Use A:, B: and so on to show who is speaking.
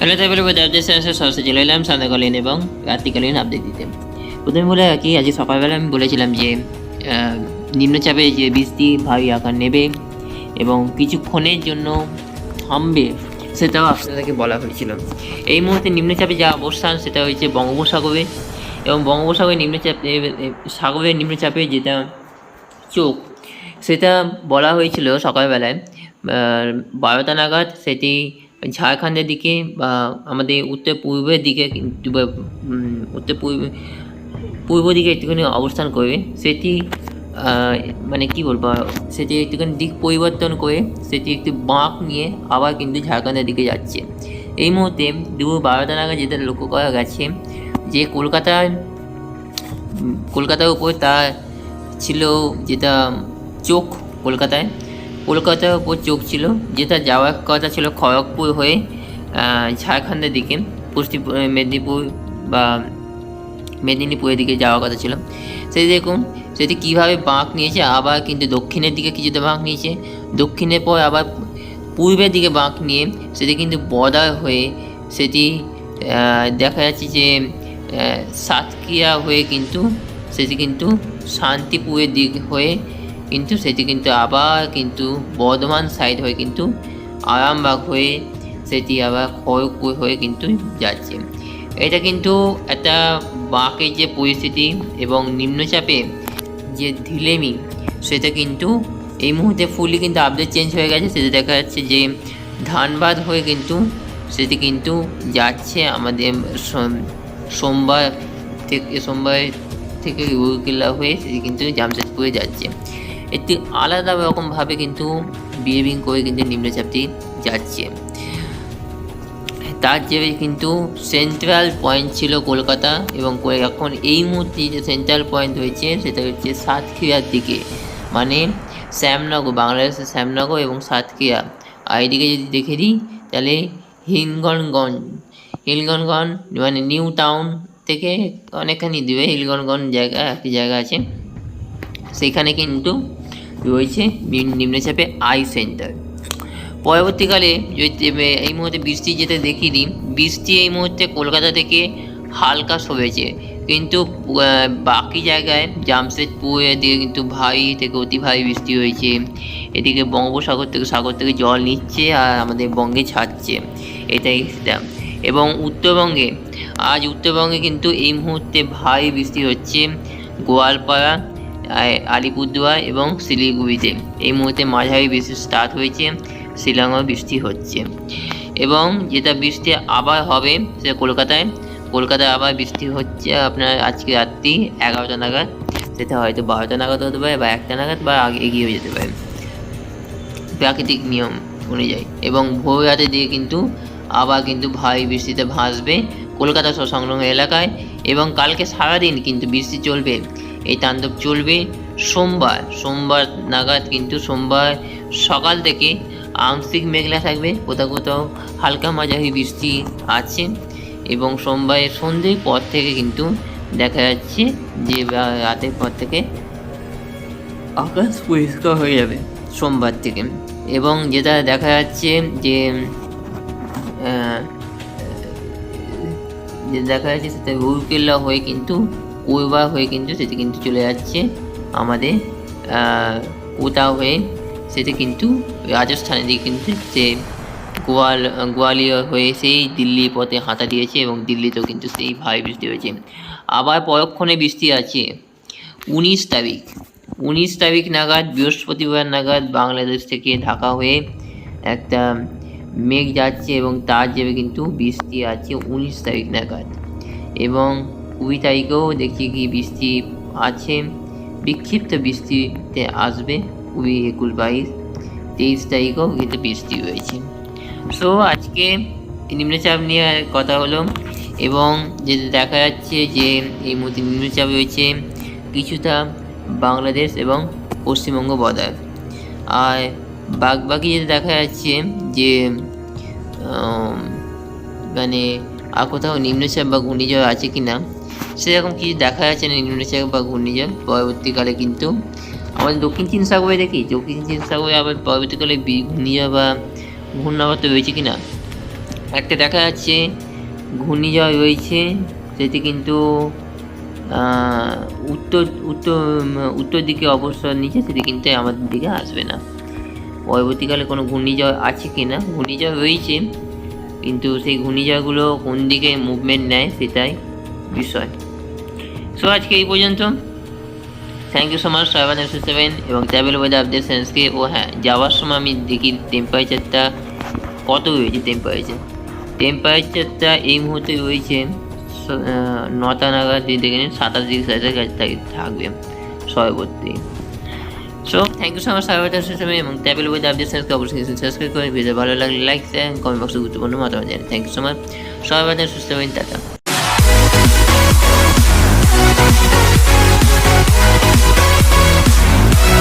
A: Hello তাই বলে update sensor Saraswati চলে এলাম সন্ধ্যাকালীন এবং রাত্রিকালীন আপডেট দিতে প্রথমে বলে রাখি, আজকে সকালবেলা আমি বলেছিলাম যে নিম্নচাপে যে বৃষ্টি ভারী আকার নেবে এবং কিছুক্ষণের জন্য থামবে সেটাও আপনাদেরকে বলা হয়েছিল। এই মুহূর্তে নিম্নচাপে যা অবস্থান সেটা হয়েছে বঙ্গোপসাগরে এবং বঙ্গোপসাগরের নিম্নচাপ, সাগরের নিম্নচাপে যেটা চোখ, সেটা বলা হয়েছিল সকালবেলায়। বারোটা নাগাদ সেটি ঝাড়খণ্ডের দিকে বা আমাদের উত্তর পূর্বের দিকে উত্তর পূর্ব পূর্ব দিকে একটুখানি অবস্থান করবে সেটি মানে কি বলব, সেটি একটুখানি দিক পরিবর্তন করে সেটি একটু বাঁক নিয়ে আবার কিন্তু ঝাড়খণ্ডের দিকে যাচ্ছে। এই মুহূর্তে দুপুর বারোটা নাগাদ যেটা লক্ষ্য করা গেছে যে কলকাতায় কলকাতার উপর তার ছিল যেটা চোখ কলকাতায় কলকাতার উপর চোখ ছিল, যেটা যাওয়ার কথা ছিল খড়গপুর হয়ে ঝাড়খণ্ডের দিকে, পশ্চিম মেদিনীপুর বা মেদিনীপুরের দিকে যাওয়ার কথা ছিল। সেই দেখুন, সেটি কীভাবে বাঁক নিয়েছে, আবার কিন্তু দক্ষিণের দিকে কিছুটা বাঁক নিয়েছে। দক্ষিণের পর আবার পূর্বের দিকে বাঁক নিয়ে, সেটি কিন্তু বর্ডার হয়ে, সেটি দেখা যাচ্ছে যে সাতক্ষীরা হয়ে কিন্তু, সেটি কিন্তু শান্তিপুরের দিক হয়ে কিন্তু সেটি কিন্তু আবার কিন্তু বর্ধমান সাইড হয়ে কিন্তু আরামবাগ হয়ে সেটি আবার খড়গপুর হয়ে কিন্তু যাচ্ছে। এটা কিন্তু একটা বাঁকের যে পরিস্থিতি এবং নিম্নচাপে যে ঢিলেমি, সেটা কিন্তু এই মুহূর্তে ফুলি কিন্তু আপডেট চেঞ্জ হয়ে গেছে। সেটা দেখা যাচ্ছে যে ধানবাদ হয়ে কিন্তু সেটি কিন্তু যাচ্ছে আমাদের সোমবার থেকে সোমবার থেকে রুরকেল্লা হয়ে সেটি কিন্তু জামশেদপুরে যাচ্ছে। একটি আলাদা রকমভাবে কিন্তু বিহেভিং করে কিন্তু নিম্নচাপটি যাচ্ছে। তার যে কিন্তু সেন্ট্রাল পয়েন্ট ছিল কলকাতা এবং এখন এই মুহূর্তে যে সেন্ট্রাল পয়েন্ট হয়েছে, সেটা হচ্ছে সাতক্ষীরার দিকে। মানে শ্যামনগর, বাংলাদেশের শ্যামনগর এবং সাতক্ষীরা। আর এদিকে যদি দেখে দিই, তাহলে হিঙ্গনগঞ্জ হিলগনগঞ্জ মানে নিউ টাউন থেকে অনেকখানি দূরে হিলগনগঞ্জ জায়গা, একটি জায়গা আছে। সেখানে কিন্তু রয়েছে নিম- নিম্নচাপে আই সেন্টার। পরবর্তীকালে যদি এই মুহূর্তে বৃষ্টি যেটা দেখিয়ে দিই বৃষ্টি এই মুহূর্তে কলকাতা থেকে হালকা সরেছে। কিন্তু বাকি জায়গায় জামশেদপুরের দিকে কিন্তু ভারী থেকে অতি ভারী বৃষ্টি হয়েছে। এদিকে বঙ্গোপসাগর থেকে সাগর থেকে জল নিচ্ছে আর আমাদের বঙ্গে ছাড়ছে। এটাই এবং উত্তরবঙ্গে, আজ উত্তরবঙ্গে কিন্তু এই মুহূর্তে ভারী বৃষ্টি হচ্ছে গোয়ালপাড়া আলিপুরদুয়ার এবং শিলিগুড়িতে। এই মুহূর্তে মাঝারি বৃষ্টি স্টার্ট হয়েছে, শিলংয়েও বৃষ্টি হচ্ছে। এবং যেটা বৃষ্টি আবার হবে সেটা কলকাতায় কলকাতায় আবার বৃষ্টি হচ্ছে আপনার আজকে রাত্রি এগারোটা নাগাদ। সেটা হয়তো বারোটা নাগাদ হতে পারে বা একটা নাগাদ বা আগে এগিয়ে হয়ে যেতে পারে। প্রাকৃতিক নিয়ম অনুযায়ী। এবং ভোর রাতে দিয়ে কিন্তু আবার কিন্তু ভারী বৃষ্টিতে ভাসবে কলকাতা সংলগ্ন এলাকায়। এবং কালকে সারাদিন কিন্তু বৃষ্টি চলবে। এই তাণ্ডব চলবে সোমবার। সোমবার নাগাদ কিন্তু সোমবার সকাল থেকে আংশিক মেঘলা থাকবে। কোথাও কোথাও হালকা মাঝারি বৃষ্টি আছে এবং সোমবারের সন্ধ্যের পর থেকে কিন্তু দেখা যাচ্ছে যে রাতের পর থেকে আকাশ পরিষ্কার হয়ে যাবে সোমবার থেকে। এবং যেটা দেখা যাচ্ছে যে দেখা যাচ্ছে সেটা রুরকেল্লা হয়ে কিন্তু কোরবা হয়ে কিন্তু সেটি কিন্তু চলে যাচ্ছে আমাদের কোটা হয়ে সেটি কিন্তু রাজস্থানের দিকে কিন্তু যে গোয়াল গোয়ালিয়র হয়ে সেই দিল্লি পথে হাঁটা দিয়েছে এবং দিল্লিতেও কিন্তু সেই ভারী বৃষ্টি হয়েছে। আবার পরক্ষণে বৃষ্টি আছে, উনিশ তারিখ উনিশ তারিখ নাগাদ, বৃহস্পতিবার নাগাদ বাংলাদেশ থেকে ঢাকা হয়ে একটা মেঘ যাচ্ছে এবং তার যাবে কিন্তু বৃষ্টি আছে উনিশ তারিখ নাগাদ। এবং কুড়ি তারিখেও দেখি কি বৃষ্টি আছে। বিক্ষিপ্ত বৃষ্টিতে আসবে কুড়ি, একুশ, বাইশ, তেইশ তারিখেও কিন্তু বৃষ্টি রয়েছে সো আজকে নিম্নচাপ নিয়ে কথা হলো এবং যে দেখা যাচ্ছে যে এই মুহূর্তে নিম্নচাপ রয়েছে কিছুটা বাংলাদেশ এবং পশ্চিমবঙ্গ বর্ডার। আর বাদ বাকি যেটা দেখা যাচ্ছে যে মানে আর কোথাও নিম্নচাপ বা ঘূর্ণিঝড় আছে কি না, সেরকম কিছু দেখা যাচ্ছে না নিম্নচাপ বা ঘূর্ণিঝড় পরবর্তীকালে কিন্তু। আমাদের দক্ষিণ চীন সাগরে দেখি, দক্ষিণ চীন সাগরে আবার পরবর্তীকালে ঘূর্ণিঝড় বা ঘূর্ণাবর্ত রয়েছে কি না? একটা দেখা যাচ্ছে ঘূর্ণিঝড় রয়েছে, সেটি কিন্তু উত্তর উত্তর উত্তর দিকে অবস্থান নিচে সেটি কিন্তু আমাদের দিকে আসবে না। পরবর্তীকালে কোনো ঘূর্ণিঝড় আছে কি না? ঘূর্ণিঝড় রয়েছে কিন্তু সেই ঘূর্ণিঝড়গুলো কোন দিকে মুভমেন্ট নেয় সেটাই বিষয়। সো আজকে এই পর্যন্ত। Thank you so much seven exo seven এবং ট্রাভেল ওয়েদার আপডেট সেন্সকে ও হ্যাঁ যাওয়ার সময় আমি দেখি টেম্পারেচারটা কত রয়েছে টেম্পারেচার টেম্পারেচারটা এই মুহূর্তে রয়েছে নটা নাগাদ যদি দেখে নিন, সাতাশ ডিগ্রি সেলসিয়াস কাছে থাক- থাকবে সর্বত্রই so thank you so much server সিস্টেমে এবং ট্যাবেল উইথ আপডেট সেন্সকে অবশ্যই সাবস্ক্রাইব করে ভিডিও ভালো লাগলে লাইক শেয়ার কমেন্ট বক্সে গুরুত্বপূর্ণ মতামত জানেন থ্যাংক ইউ সো মাচ সবাই সিস্টেমে টাটা।